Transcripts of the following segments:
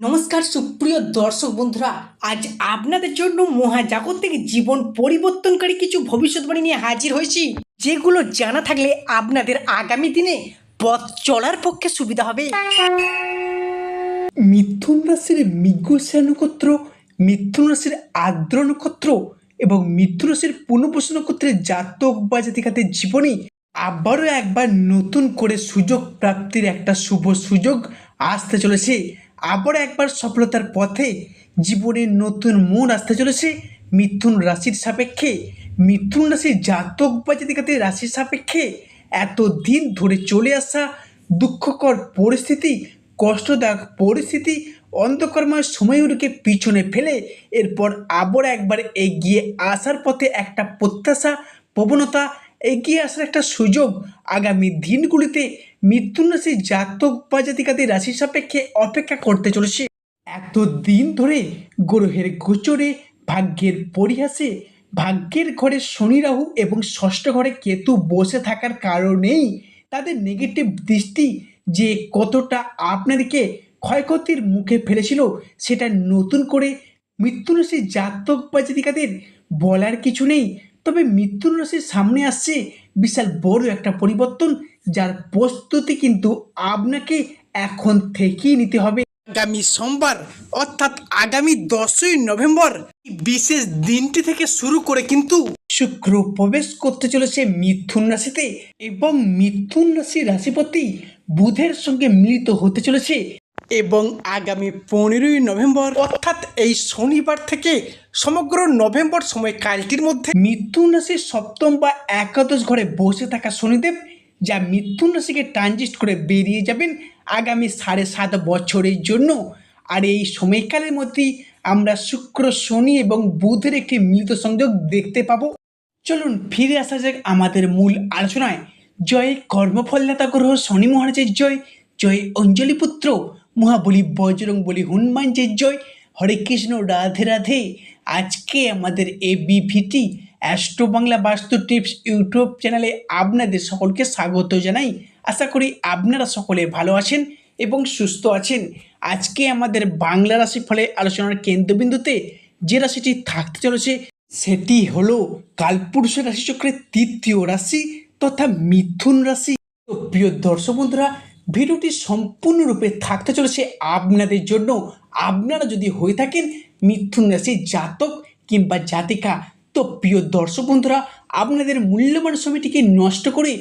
নমস্কার সুপ্রিয় দর্শক বন্ধুরা, আজ আপনাদের জন্য মহাজাগতিক জীবন পরিবর্তনকারী কিছু ভবিষ্যৎবাণী নিয়ে হাজির হয়েছি, যেগুলো জানা থাকলে আপনাদের আগামী দিনে পথ চলার পক্ষে সুবিধা হবে। মিথুন রাশির মৃগশা নক্ষত্র, মিথুন রাশির আর্দ্র নক্ষত্র এবং মিথুন রাশির পুনঃপূর্ণ নক্ষত্রের জাতক বা জাতিকাদের জীবনে আবারও একবার নতুন করে সুযোগ প্রাপ্তির একটা শুভ সুযোগ আসতে চলেছে। আবারও একবার সফলতার পথে জীবনের নতুন মন আসতে চলেছে। মিথুন রাশির সাপেক্ষে, মিথুন রাশির জাতক বা জাতিকাদের রাশির সাপেক্ষে এত দিন ধরে চলে আসা দুঃখকর পরিস্থিতি, কষ্টদায়ক পরিস্থিতি, অন্ধকর্ময় সময়গুলোকে পিছনে ফেলে এরপর আবার একবার এগিয়ে আসার পথে একটা প্রত্যাশা, প্রবণতা, এগিয়ে আসার একটা সুযোগ আগামী দিনগুলিতে মৃত্যুন রাশি জাতক বা জাতিকাদের রাশি সাপেক্ষে অপেক্ষা করতে চলেছে। এত দিন ধরে গ্রহের গোচরে, ভাগ্যের পরিহাসে, ভাগ্যের ঘরে শনি রাহু এবং ষষ্ঠ ঘরে কেতু বসে থাকার কারণেই তাদের নেগেটিভ দৃষ্টি যে কতটা আপনাদেরকে ক্ষয়ক্ষতির মুখে ফেলেছিল সেটা নতুন করে মৃত্যু রাশির জাতক বা জাতিকাদের বলার কিছু নেই। তবে মৃত্যুর রাশির সামনে আসছে বিশাল বড় একটা পরিবর্তন যার প্রস্তুতি কিন্তু আপনাকে এখন থেকেই নিতে হবে। আগামী সোমবার অর্থাৎ আগামী দশই নভেম্বর বিশেষ দিনটি থেকে শুরু করে কিন্তু শুক্র প্রবেশ করতে চলেছে মিথুন রাশিতে এবং মিথুন রাশি রাশিপতি বুধের সঙ্গে মিলিত হতে চলেছে। এবং আগামী পনেরোই নভেম্বর অর্থাৎ এই শনিবার থেকে সমগ্র নভেম্বর সময় সময়কালটির মধ্যে মিথুন রাশির সপ্তম বা একাদশ ঘরে বসে থাকা শনিদেব যা মিথুন রাশিকে ট্রানজিস্ট করে বেরিয়ে যাবেন আগামী সাড়ে সাত বছরের জন্য। আর এই সময়কালের মধ্যেই আমরা শুক্র, শনি এবং বুধের একটি মিলিত সংযোগ দেখতে পাবো। চলুন ফিরে আসা যাক আমাদের মূল আলোচনায়। জয় কর্মফলদাতা গ্রহ শনি মহারাজের জয় জয় অঞ্জলি পুত্র মহাবলী বজরং বলি হনুমানজির জয়। হরে কৃষ্ণ, রাধে রাধে। আজকে আমাদের এ বিভিটি অ্যাস্ট্রো বাংলা বাস্তু টিপস ইউটিউব চ্যানেলে আপনাদের সকলকে স্বাগত জানাই। আশা করি আপনারা সকলে ভালো আছেন এবং সুস্থ আছেন। আজকে আমাদের বাংলা রাশি ফলে আলোচনার কেন্দ্রবিন্দুতে যে রাশিটি থাকতে চলেছে, সেটি হলো কালপুরুষ রাশিচক্রের তৃতীয় রাশি তথা মিথুন রাশি। তো প্রিয় দর্শক বন্ধুরা, ভিডিওটি সম্পূর্ণরূপে থাকতে চলেছে আপনাদের জন্য। আপনারা যদি হয়ে থাকেন মিথুন রাশির জাতক কিংবা জাতিকা তো প্রিয় দর্শক বন্ধুরা, আপনাদের মূল্যবান সময়টিকে নষ্ট করে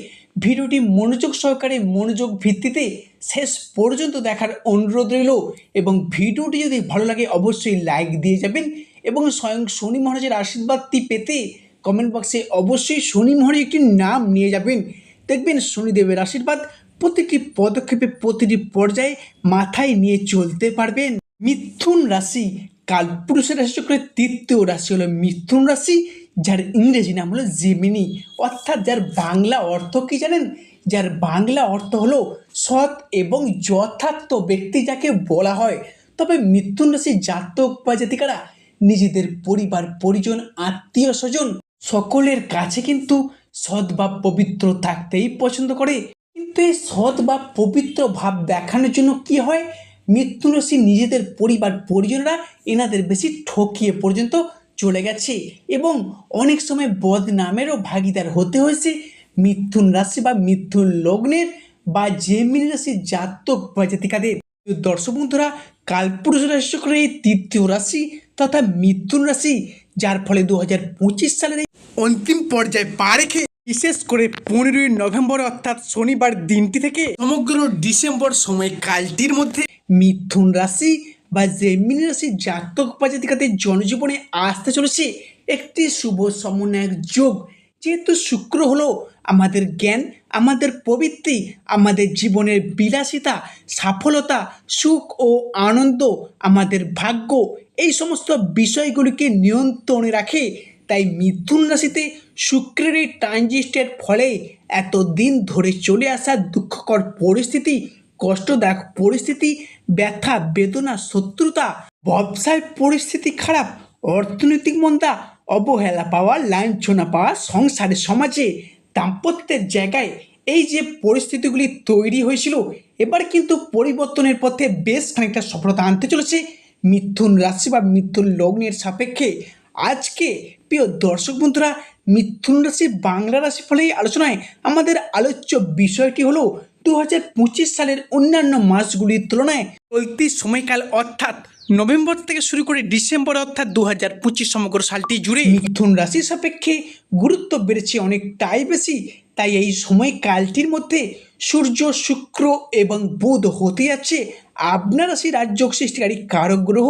ভিডিওটি মনোযোগ সহকারে মনোযোগ ভিত্তিতে শেষ পর্যন্ত দেখার অনুরোধ রইল এবং ভিডিওটি যদি ভালো লাগে অবশ্যই লাইক দিয়ে যাবেন এবং স্বয়ং শনি মহারাজের আশীর্বাদটি পেতে কমেন্ট বক্সে অবশ্যই শনি মহারাজ একটি নাম নিয়ে যাবেন। দেখবেন শনিদেবের আশীর্বাদ প্রতিটি পদক্ষেপে প্রতিটি পর্যায়ে মাথায় নিয়ে চলতে পারবেন। মিথুন রাশি কালপুরুষের রাশি চক্রের তৃতীয় রাশি হলো মিথুন রাশি, যার ইংরেজি নাম হলো জেমিনি অর্থাৎ যার বাংলা অর্থ কি জানেন? যার বাংলা অর্থ হলো সৎ এবং যথার্থ ব্যক্তি যাকে বলা হয়। তবে মিথুন রাশি জাতক বা জাতিকারা, নিজেদের পরিবার, পরিজন, আত্মীয় স্বজন, সকলের কাছে কিন্তু সৎ বা পবিত্র থাকতেই পছন্দ করে। কিন্তু এই সৎ বা পবিত্র ভাব দেখানোর জন্য কি হয়? মৃত্যু রাশি নিজেদের পরিবার পরিজনরা এনাদের বেশি ঠকিয়ে পর্যন্ত চলে গেছে এবং অনেক সময় বদনামেরও ভাগিদার হতে হয়েছে। মিথুন রাশি বা মিথুন লগ্নের বা জেমিনি রাশির জাতক বা জাতিকাদের। দর্শক বন্ধুরা, কালপুরুষ রাশি চক্রের এই তৃতীয় রাশি তথা মিথুন রাশি, যার ফলে দু হাজার পঁচিশ সালের অন্তিম পর্যায়ে পা রেখে বিশেষ করে পনেরোই নভেম্বর অর্থাৎ শনিবার দিনটি থেকে সমগ্র ডিসেম্বর সময়কালটির মধ্যে মিথুন রাশি বা জেমিনি রাশি জাতক বা জাতিকাদের জনজীবনে আসতে চলেছে একটি শুভ সমন্বয়ক যোগ। যেহেতু শুক্র হলো আমাদের জ্ঞান, আমাদের প্রবৃত্তি, আমাদের জীবনের বিলাসিতা সফলতা সুখ ও আনন্দ, আমাদের ভাগ্য, এই সমস্ত বিষয়গুলিকে নিয়ন্ত্রণে রাখে। তাই মিথুন রাশিতে শুক্রের এই ট্রানজিস্টের ফলে এত দিন ধরে চলে আসা দুঃখকর পরিস্থিতি কষ্টদায়ক পরিস্থিতি ব্যথা, বেদনা, শত্রুতা, ব্যবসায় পরিস্থিতি খারাপ, অর্থনৈতিক মন্দা, অবহেলা পাওয়া, লাঞ্ছনা পাওয়া, সংসারে, সমাজে দাম্পত্যের জায়গায় এই যে পরিস্থিতিগুলি তৈরি হয়েছিল, এবার কিন্তু পরিবর্তনের পথে বেশ খানিকটা সফলতা আনতে চলেছে। মিথুন রাশি বা মিথুন লগ্নের সাপেক্ষে আজকে প্রিয় দর্শক বন্ধুরা, মিথুন রাশি বাংলা রাশি ফলে আলোচনায় আমাদের আলোচ্য বিষয়টি হলো দু হাজার পঁচিশ সালের অন্যান্য মাসগুলির তুলনায় চলতি সময়কাল অর্থাৎ নভেম্বর থেকে শুরু করে ডিসেম্বর অর্থাৎ দু হাজার পঁচিশ সমগ্র সালটি জুড়ে মিথুন রাশির সাপেক্ষে গুরুত্ব বেড়েছে অনেকটাই বেশি। তাই এই সময়কালটির মধ্যে সূর্য, শুক্র এবং বুধ হতে যাচ্ছে আপনার রাশি রাজ্য সৃষ্টিকারী কারক গ্রহ।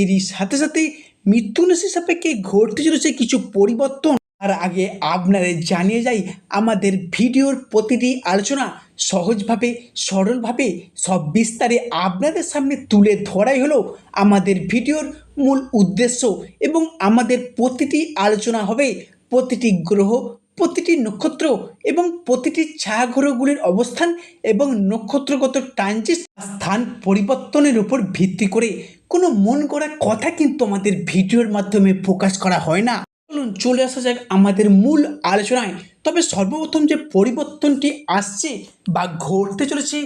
এরই সাথে সাথে মিথুন রাশির সাপেক্ষে ঘটতে চলেছে কিছু পরিবর্তন। আর আগে আপনারা জানিয়ে যাই, আমাদের ভিডিওর প্রতিটি আলোচনা সহজভাবে, সরলভাবে, সব বিস্তারে আপনাদের সামনে তুলে ধরাই হলো আমাদের ভিডিওর মূল উদ্দেশ্য এবং আমাদের প্রতিটি আলোচনা হবে প্রতিটি গ্রহ, প্রতিটি নক্ষত্র এবং প্রতিটি ছায়াগ্রহগুলির অবস্থান এবং নক্ষত্রগত ট্রানজিট স্থান পরিবর্তনের উপর ভিত্তি করে। কোনো মন করা কথা কিন্তু আমাদের ভিডিওর মাধ্যমে প্রকাশ করা হয় না। চলুন, চলে আসা যাক আমাদের মূল আলোচনায়। তবে সর্বপ্রথম যে পরিবর্তনটি আসছে বা ঘটতে চলেছে,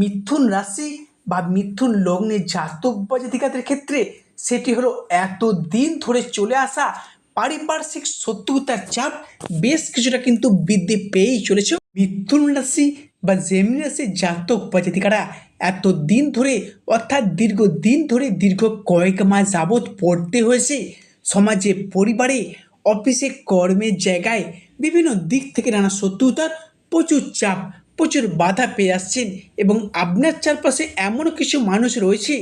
মিথুন রাশি বা মিথুন লগ্নে জাতক বা জাতিকাদের ক্ষেত্রে, সেটি হলো এত দিন ধরে চলে আসা পারিপার্শ্বিক শত্রুতার চাপ বেশ কিছুটা কিন্তু বৃদ্ধি পেয়েই চলেছে। মিথুন রাশি বা জেমিনি রাশির জাতক বা জাতিকারা এত দিন ধরে, অর্থাৎ দীর্ঘ দিন ধরে, দীর্ঘ কয়েক মাস যাবৎ পড়তে হয়েছে। সমাজে, পরিবারে অফিসে, কর্মের জায়গায় বিভিন্ন দিক থেকে নানা শত্রুতার প্রচুর চাপ, প্রচুর বাধা পেয়ে আসছেন এবং আপনার চারপাশে এমনও কিছু মানুষ রয়েছে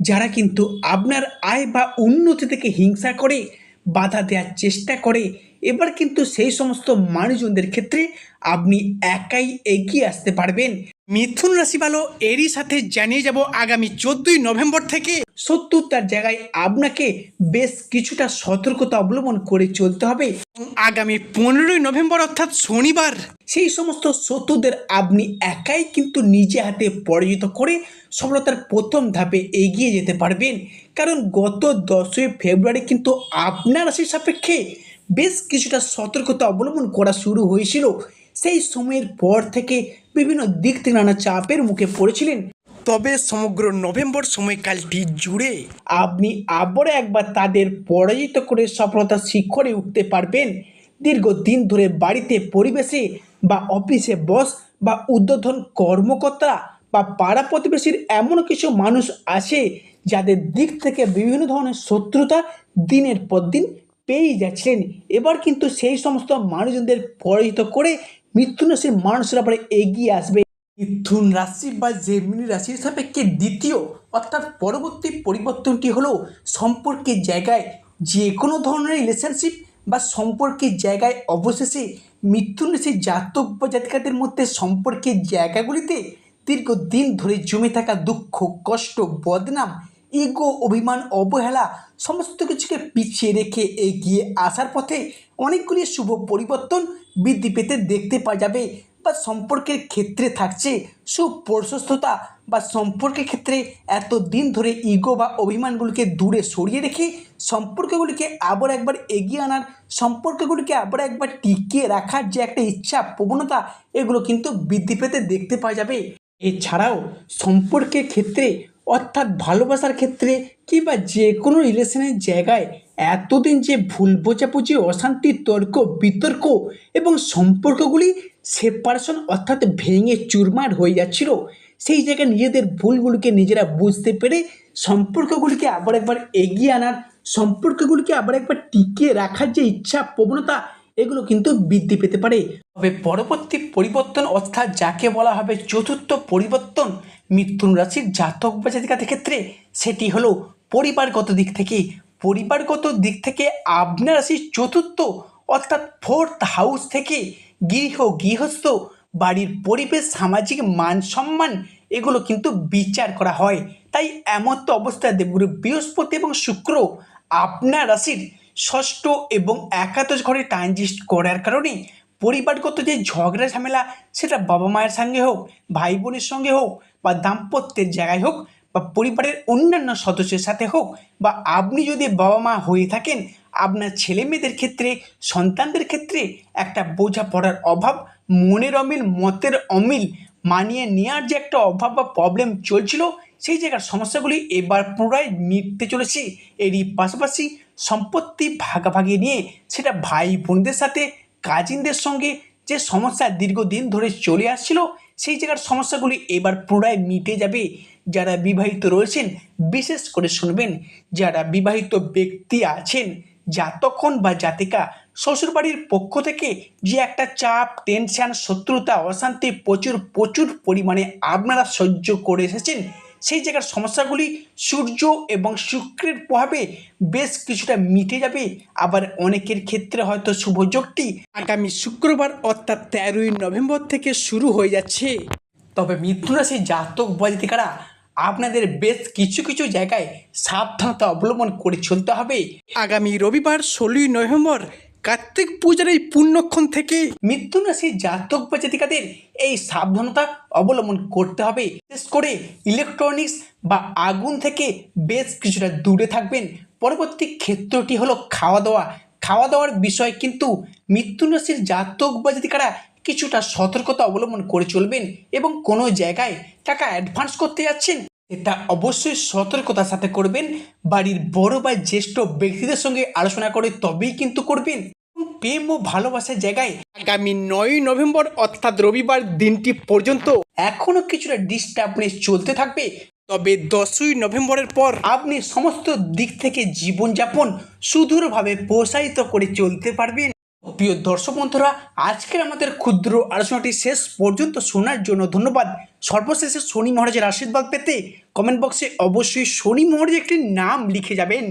যারা কিন্তু আপনার আয় বা উন্নতি থেকে হিংসা করে, বাধা দেওয়ার চেষ্টা করে। এবার কিন্তু সেই সমস্ত মানুষজনদের ক্ষেত্রে আপনি একাই এগিয়ে আসতে পারবেন। মিথুন রাশি ভালো এরই সাথে জানিয়ে যাব আগামী চোদ্দই নভেম্বর থেকে শত্রুতার জায়গায় আপনাকে বেশ কিছুটা সতর্কতা অবলম্বন করে চলতে হবে। আগামী পনেরোই নভেম্বর অর্থাৎ শনিবার। সেই সমস্ত শত্রুদের আপনি একাই কিন্তু নিজে হাতে পরাজিত করে সফলতার প্রথম ধাপে এগিয়ে যেতে পারবেন। কারণ গত দশই ফেব্রুয়ারি কিন্তু আপনার রাশির সাপেক্ষে বেশ কিছুটা সতর্কতা অবলম্বন করা শুরু হয়েছিল। সেই সময়ের পর থেকে বিভিন্ন দিক থেকে নানা চাপের মুখে পড়েছিলেন। তবে সমগ্র নভেম্বর সময়কালটি জুড়ে আপনি আবারও একবার তাদের পরাজিত করে সফলতা শিখরে উঠতে পারবেন। দীর্ঘদিন ধরে বাড়িতে পরিবেশে বা অফিসে বস বা উদ্বোধন কর্মকর্তা বা পাড়া প্রতিবেশীর এমন কিছু মানুষ আছে যাদের দিক থেকে বিভিন্ন ধরনের শত্রুতা দিনের পর দিন পেয়েই যাচ্ছিলেন এবার কিন্তু সেই সমস্ত মানুষজনদের পরাজিত করে মৃত্যু রাশির মানুষরা পরে এগিয়ে আসবে। মিথুন রাশি বা জেমিনি রাশির সাপেক্ষে দ্বিতীয় অর্থাৎ পরবর্তী পরিবর্তনটি হলো সম্পর্কের জায়গায় যে কোনো ধরনের রিলেশনশিপ বা সম্পর্কের জায়গায় অবশেষে মৃত্যুন রাশির জাতক বা জাতিকাদের মধ্যে সম্পর্কের জায়গাগুলিতে দীর্ঘদিন ধরে জমে থাকা দুঃখ, কষ্ট, বদনাম ইগো অভিমান, অবহেলা সমস্ত কিছুকে পিছিয়ে রেখে এগিয়ে আসার পথে অনেকগুলি শুভ পরিবর্তন বৃদ্ধি পেতে দেখতে পাওয়া যাবে। বা সম্পর্কের ক্ষেত্রে থাকছে সুপ্রশস্ততা বা সম্পর্কের ক্ষেত্রে এত দিন ধরে ইগো বা অভিমানগুলিকে দূরে সরিয়ে রেখে সম্পর্কগুলিকে আবার একবার এগিয়ে আনার, সম্পর্কগুলিকে আবার একবার টিকিয়ে রাখার যে একটা ইচ্ছা, প্রবণতা, এগুলো কিন্তু বৃদ্ধি পেতে দেখতে পাওয়া যাবে। এছাড়াও সম্পর্কের ক্ষেত্রে, অর্থাৎ ভালোবাসার ক্ষেত্রে কিংবা যে কোনো রিলেশনের জায়গায় এতদিন যে ভুল বোঝাবুঝি, অশান্তি, তর্ক, বিতর্ক এবং সম্পর্কগুলি সেপারেশন অর্থাৎ ভেঙে চুরমার হয়ে যাচ্ছিল, সেই জায়গায় নিজেদের ভুলগুলিকে নিজেরা বুঝতে পেরে সম্পর্কগুলিকে আবার একবার এগিয়ে আনার, সম্পর্কগুলিকে আবার একবার টিকিয়ে রাখার যে ইচ্ছা, প্রবণতা, এগুলো কিন্তু বৃদ্ধি পেতে পারে। তবে পরবর্তী পরিবর্তন অর্থাৎ যাকে বলা হবে চতুর্থ পরিবর্তন, মিথুন রাশির জাতক বা জাতিকাদের ক্ষেত্রে সেটি হলো পরিবারগত দিক থেকে। পরিবারগত দিক থেকে আপনার রাশির চতুর্থ অর্থাৎ ফোর্থ হাউস থেকে গৃহ গৃহস্থ, বাড়ির পরিবেশ, সামাজিক মান সম্মান, এগুলো কিন্তু বিচার করা হয়। তাই এমন তো অবস্থায় দেবগুরু বৃহস্পতি এবং শুক্র। আপনার রাশির ষষ্ঠ এবং একাদশ ঘরে ট্রানজিস্ট করার কারণে পরিবারগত যে ঝগড়া, ঝামেলা, সেটা বাবা মায়ের সঙ্গে হোক, ভাই বোনের সঙ্গে হোক বা দাম্পত্যের জায়গায় হোক বা পরিবারের অন্যান্য সদস্যের সাথে হোক বা আপনি যদি বাবা মা হয়ে থাকেন আপনার ছেলে মেয়েদের ক্ষেত্রে, সন্তানদের ক্ষেত্রে একটা বোঝাপড়ার অভাব, মনের অমিল, মতের অমিল মানিয়ে নেওয়ার যে একটা অভাব বা প্রবলেম চলছিল, সেই জায়গার সমস্যাগুলি এবার পুনরায় মিটতে চলেছে। এরই পাশাপাশি সম্পত্তি ভাগাভাগি নিয়ে সেটা ভাই বোনদের সাথে কাজিনদের সঙ্গে যে সমস্যা দীর্ঘদিন ধরে চলে আসছিল, সেই জায়গার সমস্যাগুলি এবার পুনরায় মিটে যাবে। যারা বিবাহিত রয়েছেন, বিশেষ করে শুনবেন, যারা বিবাহিত ব্যক্তি আছেন জাতকন বা জাতিকা শ্বশুরবাড়ির পক্ষ থেকে যে একটা চাপ টেনশন শত্রুতা, অশান্তি প্রচুর প্রচুর পরিমাণে আপনারা সহ্য করে এসেছেন, সেই জায়গার সমস্যাগুলি সূর্য এবং শুক্রের প্রভাবে বেশ কিছুটা মিটে যাবে। আবার অনেকের ক্ষেত্রে হয়তো শুভযোগটি আগামী শুক্রবার অর্থাৎ তেরোই নভেম্বর থেকে শুরু হয়ে যাচ্ছে। তবে মিথুন রাশি জাতক বজাতিকারা আপনাদের বেশ কিছু কিছু জায়গায় সাবধানতা অবলম্বন করে চলতে হবে। আগামী রবিবার ষোলোই নভেম্বর কার্তিক পূজার এই পুণ্যক্ষণ থেকে মিথুন রাশির জাতক বা জাতিকাদের এই সাবধানতা অবলম্বন করতে হবে। বিশেষ করে ইলেকট্রনিক্স বা আগুন থেকে বেশ কিছুটা দূরে থাকবেন। পরবর্তী ক্ষেত্রটি হলো খাওয়া দাওয়া। খাওয়া দাওয়ার বিষয় কিন্তু মিথুন রাশির জাতক বা জাতিকারা কিছুটা সতর্কতা অবলম্বন করে চলবেন এবং কোনো জায়গায় টাকা অ্যাডভান্স করতে যাচ্ছেন, এটা অবশ্যই সতর্কতার সাথে করবেন। বাড়ির বড় বা জ্যেষ্ঠ ব্যক্তিদের সঙ্গে আলোচনা করে তবেই কিন্তু করবেন। প্রেম ও ভালোবাসার জায়গায় আগামী নয় নভেম্বর অর্থাৎ রবিবার দিনটি পর্যন্ত এখনও কিছুটা ডিস্টার্বনেস চলতে থাকবে। তবে দশই নভেম্বরের পর আপনি সমস্ত দিক থেকে জীবনযাপন সুদূরভাবে প্রসারিত করে চলতে পারবেন। প্রিয় দর্শক বন্ধুরা, আজকের আমাদের ক্ষুদ্র আলোচনাটি শেষ পর্যন্ত শোনার জন্য ধন্যবাদ। সর্বশেষে শনি মহারাজের আশীর্বাদ পেতে কমেন্ট বক্সে অবশ্যই শনি মহারাজের একটি নাম লিখে যাবেন।